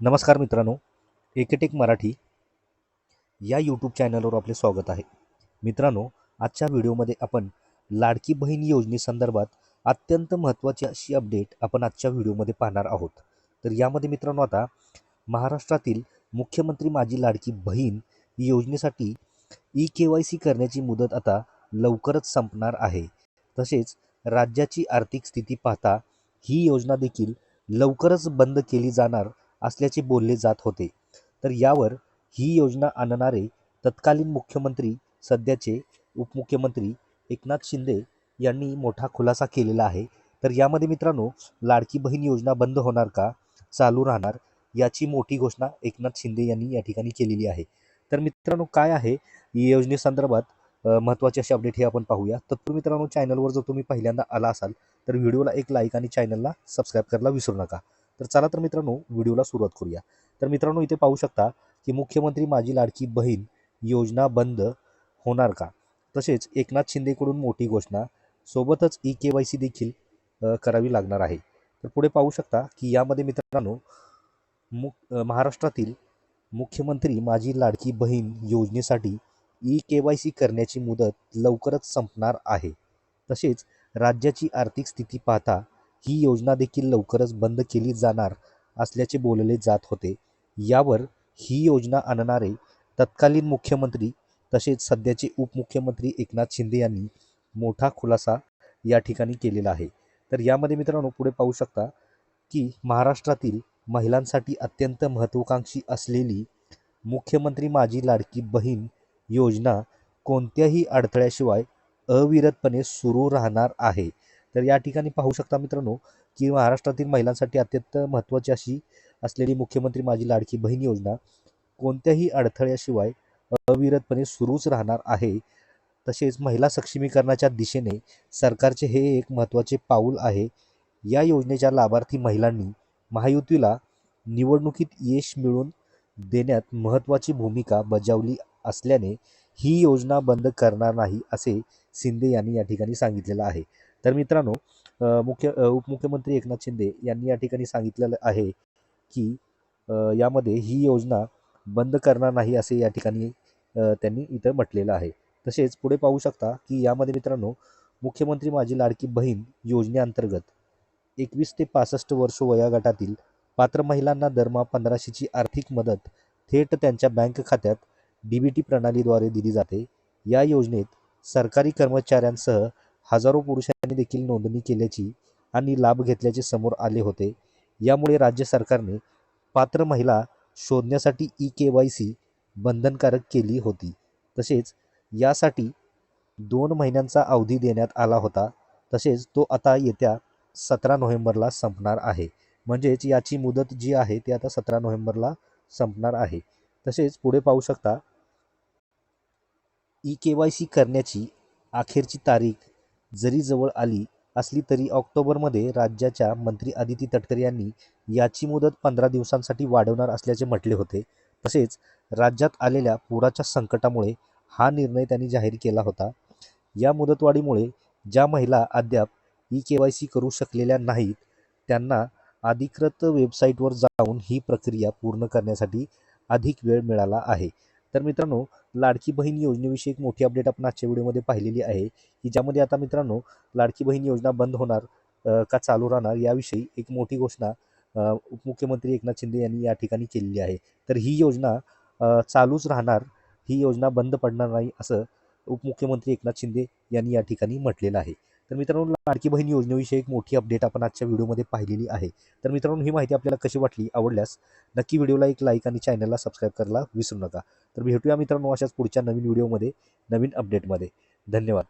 नमस्कार मित्रांनो एकेटेक मराठी या यूट्यूब चॅनलवर आपले स्वागत आहे. मित्रांनो आजच्या व्हिडिओमध्ये आपण लाडकी बहीण योजनेसंदर्भात अत्यंत महत्त्वाची अशी अपडेट आपण आजच्या व्हिडिओमध्ये पाहणार आहोत. तर यामध्ये मित्रांनो आता महाराष्ट्रातील मुख्यमंत्री माझी लाडकी बहीण योजनेसाठी ई के वाय सी करण्याची मुदत आता लवकरच संपणार आहे. तसेच राज्याची आर्थिक स्थिती पाहता ही योजना देखील लवकरच बंद केली जाणार असल्याचे बोलले जात होते. तर यावर ही योजना आणणारे तत्कालीन मुख्यमंत्री सध्याचे उपमुख्यमंत्री एकनाथ शिंदे यांनी मोठा खुलासा केलेला आहे. तर यामध्ये मित्रांनो लाडकी बहीण योजना बंद होणार का चालू राहणार याची मोठी घोषणा एकनाथ शिंदे यांनी या ठिकाणी केलेली आहे. तर मित्रांनो काय आहे? या योजनेसंदर्भात महत्त्वाचे असे अपडेट हे आपण पाहूया. तत्पूर्वी मित्रांनो चॅनलवर जर तुम्ही पहिल्यांदा आला असाल तर व्हिडिओला एक लाईक आणि चॅनलला सबस्क्राईब करायला विसरू नका. तर चला तर मित्रांनो व्हिडिओला सुरुवात करूया. तर मित्रांनो इथे पाहू शकता की मुख्यमंत्री माझी लाडकी बहीण योजना बंद होणार का? तसेच एकनाथ शिंदेकडून मोठी घोषणा सोबतच ई के वाय सी देखील करावी लागणार आहे. तर पुढे पाहू शकता की यामध्ये मित्रांनो मु महाराष्ट्रातील मुख्यमंत्री माझी लाडकी बहीण योजनेसाठी ई के वाय सी करण्याची मुदत लवकरच संपणार आहे. तसेच राज्याची आर्थिक स्थिती पाहता ही योजना देखील लवकरच बंद केली जाणार असल्याचे बोलले जात होते. यावर ही योजना आणणारे तत्कालीन मुख्यमंत्री तसेच सध्याचे उपमुख्यमंत्री एकनाथ शिंदे यांनी मोठा खुलासा या ठिकाणी केलेला आहे. तर यामध्ये मित्रांनो पुढे पाहू शकता की महाराष्ट्रातील महिलांसाठी अत्यंत महत्त्वाकांक्षी असलेली मुख्यमंत्री माझी लाडकी बहीण योजना कोणत्याही अडथळ्याशिवाय अविरतपणे सुरू राहणार आहे. तर या ठिकाणी पाहू शकता मित्रांनो की महाराष्ट्रातील महिलांसाठी अत्यंत महत्त्वाची अशी असलेली मुख्यमंत्री माझी लाडकी बहीण योजना कोणत्याही अडथळ्याशिवाय अविरतपणे सुरूच राहणार आहे. तसेच महिला सक्षमीकरणाच्या दिशेने सरकारचे हे एक महत्त्वाचे पाऊल आहे. या योजनेच्या लाभार्थी महिलांनी महायुतीला निवडणुकीत यश मिळवून देण्यात महत्त्वाची भूमिका बजावली असल्याने ही योजना बंद करणार नाही असे शिंदे यांनी या ठिकाणी सांगितलेलं आहे. तर मित्रांनो मुख्य उपमुख्यमंत्री एकनाथ शिंदे यांनी या ठिकाणी सांगितलेलं आहे की यामध्ये ही योजना बंद करणार नाही असे या ठिकाणी त्यांनी इथं म्हटलेलं आहे. तसेच पुढे पाहू शकता की यामध्ये मित्रांनो मुख्यमंत्री माझी लाडकी बहीण योजनेअंतर्गत एकवीस ते पासष्ट वर्ष वयोगटातील पात्र महिलांना दरमहा पंधराशेची आर्थिक मदत थेट त्यांच्या बँक खात्यात डी बी टी प्रणालीद्वारे दिली जाते. या योजनेत सरकारी कर्मचाऱ्यांसह हजारो पुरुषांनी देखील नोंदणी केल्याची आणि लाभ घेतल्याचे समोर आले होते. यामुळे राज्य सरकारने पात्र महिला शोधण्यासाठी ई के वाय सी बंधनकारक केली होती. तसेच यासाठी दोन महिन्यांचा अवधी देण्यात आला होता. तसेच तो आता येत्या सतरा नोव्हेंबरला संपणार आहे. म्हणजेच याची मुदत जी आहे ती आता सतरा नोव्हेंबरला संपणार आहे. तसेच पुढे पाहू शकता ई के वाय सी करण्याची अखेरची तारीख जरी जवळ आली असली तरी ऑक्टोबरमध्ये राज्याच्या मंत्री आदिती तटकरे यांनी याची मुदत पंधरा दिवसांसाठी वाढवणार असल्याचे म्हटले होते. तसेच राज्यात आलेल्या पुराच्या संकटामुळे हा निर्णय त्यांनी जाहीर केला होता. या मुदतवाढीमुळे ज्या महिला अद्याप ई के वाय सी करू शकलेल्या नाहीत त्यांना अधिकृत वेबसाईटवर जाऊन ही प्रक्रिया पूर्ण करण्यासाठी अधिक वेळ मिळाला आहे. तर मित्रांनो लाडकी बहीण योजनेविषयी एक मोठी अपडेट आपण आजच्या व्हिडिओमध्ये पाहिलेली आहे की ज्यामध्ये आता मित्रांनो लाडकी बहीण योजना बंद होणार का चालू राहणार याविषयी एक मोठी घोषणा उपमुख्यमंत्री एकनाथ शिंदे यांनी या ठिकाणी केलेली आहे. तर ही योजना चालूच राहणार ही योजना बंद पडणार नाही असं उपमुख्यमंत्री एकनाथ शिंदे यांनी या ठिकाणी म्हटलेलं आहे. तर मित्रांनो लाडकी बहीण योजनेविषयी एक मोठी अपडेट आपण आजच्या व्हिडिओमध्ये पाहिलेली आहे. तर मित्रांनो ही माहिती आपल्याला कशी वाटली आवडल्यास नक्की व्हिडिओला एक लाईक आणि चॅनलला सबस्क्राईब करायला विसरू नका. तर भेटूया मित्रांनो अशाच पुढच्या नवीन व्हिडिओमध्ये नवीन अपडेटमध्ये धन्यवाद.